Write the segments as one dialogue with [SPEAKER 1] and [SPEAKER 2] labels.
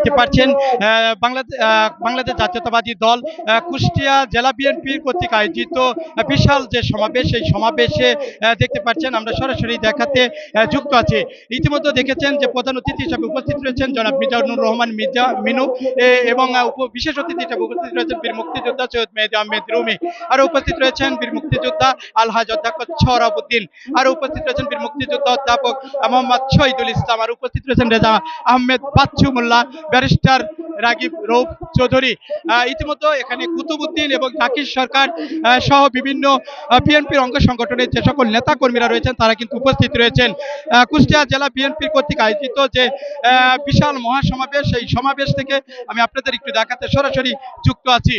[SPEAKER 1] দেখতে পাচ্ছেন বাংলাদেশ জাতীয়তাবাদী দল কুষ্টিয়া জেলা বিএনপির কর্তৃক আয়োজিত বিশাল যে সমাবেশ, সেই সমাবেশে দেখতে পাচ্ছেন আমরা সরাসরি দেখাতে যুক্ত আছি। ইতিমধ্যে দেখেছেন যে প্রধান অতিথি হিসাবে উপস্থিত রয়েছেন জনাব মিজানুর রহমান মির্জা মিনু এবং বিশেষ অতিথি হিসাবে উপস্থিত রয়েছেন বীর মুক্তিযোদ্ধা সৈয়দ মেহেদি আহমেদ রুমি। আর উপস্থিত রয়েছেন বীর মুক্তিযোদ্ধা আলহাজ অধ্যাপক ছরাবুদ্দিন। আর উপস্থিত রয়েছেন বীর মুক্তিযোদ্ধা অধ্যাপক মোহাম্মদ শহীদুল ইসলাম। আর উপস্থিত রয়েছেন রেজা আহমেদ বাচ্চু মোল্লা। ব্যারিস্টার রাগিব রৌফ চৌধুরী। ইতিমধ্যে এখানে কুতুবুদ্দিন এবং জাকির সরকার সহ বিভিন্ন বিএনপির অঙ্গ সংগঠনের যে সকল নেতা কর্মীরা রয়েছেন, তারা কিন্তু উপস্থিত রয়েছেন। কুষ্টিয়া জেলা বিএনপির কর্তৃক আয়োজিত যে বিশাল মহাসমাবেশ, সেই সমাবেশ থেকে আমি আপনাদের একটু দেখাতে সরাসরি যুক্ত আছি।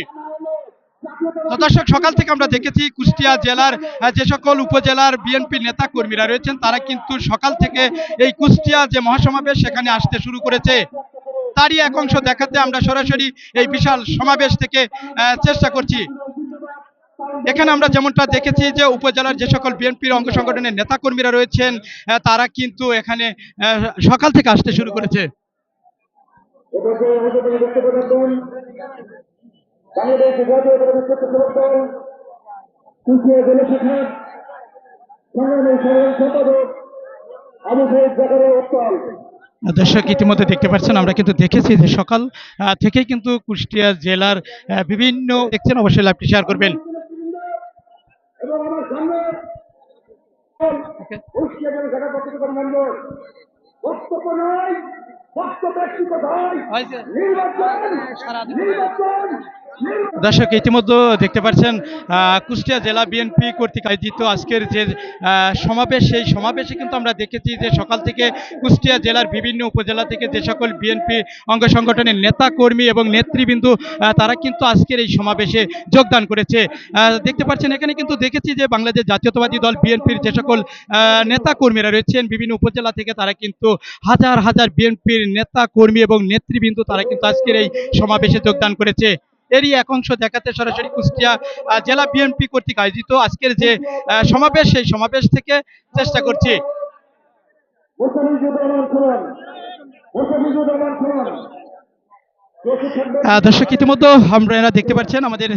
[SPEAKER 1] দর্শক, সকাল থেকে আমরা দেখেছি কুষ্টিয়া জেলার যে সকল উপজেলার বিএনপি নেতা কর্মীরা রয়েছেন, তারা কিন্তু সকাল থেকে এই কুষ্টিয়া যে মহাসমাবেশ, সেখানে আসতে শুরু করেছে। তারই এক অংশ দেখাতে আমরা সরাসরি এই বিশাল সমাবেশ থেকে চেষ্টা করছি। এখানে আমরা যেমনটা দেখেছি যে উপজেলার যে সকল বিএনপির অঙ্গ সংগঠনের নেতা কর্মীরা রয়েছেন তারা কিন্তু এখানে সকাল থেকে আসতে শুরু করেছে।
[SPEAKER 2] এটাকে আমাদের দেখতে পাচ্ছেন বাংলাদেশ জাতীয়তাবাদী ছাত্র দল কুষ্টিয়া জেলা শাখা সংগ্রামী সাধারণ সম্পাদক আবু উত্তল
[SPEAKER 1] দর্শক ইতিমধ্যে দেখতে পাচ্ছেন আমরা কিন্তু দেখেছি যে সকাল আহ, থেকেই কিন্তু কুষ্টিয়া জেলার বিভিন্ন দেখছেন অবশ্যই লাইভটি শেয়ার করবেন।
[SPEAKER 2] এবং আমার সামনে কুষ্টিয়া জেলা শাখা পত্রিকা মন্ডল বক্তব্য
[SPEAKER 1] দর্শক, ইতিমধ্যে দেখতে পাচ্ছেন কুষ্টিয়া জেলা বিএনপি কর্তৃক আয়োজিত আজকের যে সমাবেশ, সেই সমাবেশে কিন্তু আমরা দেখেছি যে সকাল থেকে কুষ্টিয়া জেলার বিভিন্ন উপজেলা থেকে যে সকল বিএনপি অঙ্গ সংগঠনের নেতা কর্মী এবং নেতৃবৃন্দ তারা কিন্তু আজকের এই সমাবেশে যোগদান করেছে। দেখতে পাচ্ছেন, এখানে কিন্তু দেখেছি যে বাংলাদেশ জাতীয়তাবাদী দল বিএনপির যে সকল নেতা কর্মীরা রয়েছেন, বিভিন্ন উপজেলা থেকে তারা কিন্তু হাজার হাজার বিএনপির নেতা কর্মী এবং নেতৃবৃন্দ তারা কিন্তু আজকের এই সমাবেশে যোগদান করেছে। এরই এক অংশ দেখাতে সরাসরি কুষ্টিয়া জেলা বিএনপি কর্তৃক আয়োজিত আজকের যে সমাবেশ, সেই সমাবেশ থেকে চেষ্টা করছি। দর্শক, ইতিমধ্যে আমরা এরা দেখতে পাচ্ছেন আমাদের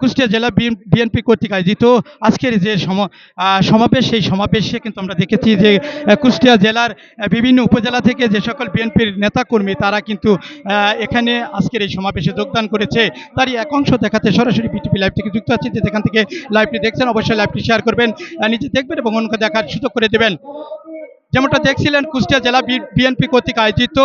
[SPEAKER 1] কুষ্টিয়া জেলা বিএনপি কর্তৃক আয়োজিত আজকের যে সম- সমাবেশ, সেই সমাবেশে কিন্তু আমরা দেখেছি যে কুষ্টিয়া জেলার বিভিন্ন উপজেলা থেকে যে সকল বিএনপির নেতাকর্মী, তারা কিন্তু এখানে আজকের এই সমাবেশে যোগদান করেছে। তারই এক অংশ দেখাতে সরাসরি বিটিপি লাইভ থেকে যুক্ত আছে যে যেখান থেকে লাইভটি দেখছেন, অবশ্যই লাইভটি শেয়ার করবেন নিজে দেখবেন এবং অন্যকে দেখার সুযোগ করে দেবেন। যেমনটা দেখছিলেন কুষ্টিয়া জেলা বিএনপি কর্তৃক আয়োজিত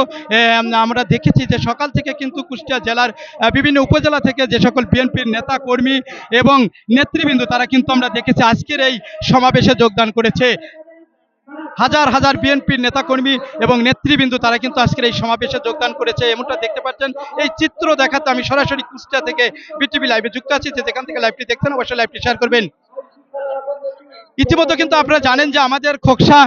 [SPEAKER 1] আমরা দেখেছি যে সকাল থেকে কিন্তু কুষ্টিয়া জেলার বিভিন্ন উপজেলা থেকে যে সকল বিএনপির নেতা কর্মী এবং নেতৃবৃন্দ, তারা কিন্তু আমরা দেখেছি আজকের এই সমাবেশে যোগদান করেছে। হাজার হাজার বিএনপির নেতাকর্মী এবং নেতৃবৃন্দ, তারা কিন্তু আজকের এই সমাবেশে যোগদান করেছে। এমনটা দেখতে পাচ্ছেন, এই চিত্র দেখাতে আমি সরাসরি কুষ্টিয়া থেকে বিটিভি লাইভে যুক্ত আছি। যে যেখান থেকে লাইভটি দেখছেন, অবশ্যই লাইভটি শেয়ার করবেন। ইতিমধ্যে কিন্তু আপনারা জানেন যে আমাদের খোকসা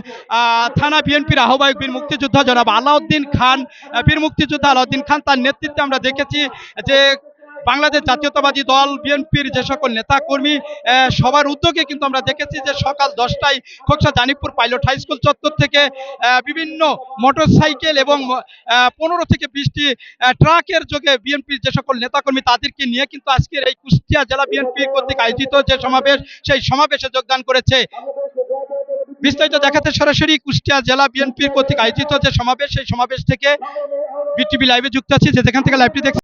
[SPEAKER 1] থানা বিএনপির আহ্বায়ক বীর মুক্তিযোদ্ধা জনাব আলাউদ্দিন খান বীর মুক্তিযোদ্ধা আলাউদ্দিন খান তার নেতৃত্বে আমরা দেখেছি যে বাংলাদেশ জাতীয়তাবাদী দল, বিএনপির যে সকল নেতা কর্মী সবার উদ্যোগে কিন্তু আমরা দেখেছি যে সকাল দশটায় Khoksa Janipur pilot high school চত্বর থেকে বিভিন্ন মোটর সাইকেল এবং পনেরো থেকে বিশটি ট্রাকের যোগে বিএনপির যে সকল নেতাকর্মী তাদেরকে নিয়ে কিন্তু আজকের এই কুষ্টিয়া জেলা বিএনপি কর্তৃক আয়োজিত যে সমাবেশ, সেই সমাবেশে যোগদান করেছে। বিস্তারিত দেখাতে সরাসরি কুষ্টিয়া জেলা বিএনপির কর্তৃক আয়োজিত যে সমাবেশ, সেই সমাবেশ থেকে বিটিভি লাইভে যুক্ত আছি, যে যেখান থেকে লাইভটি দেখছেন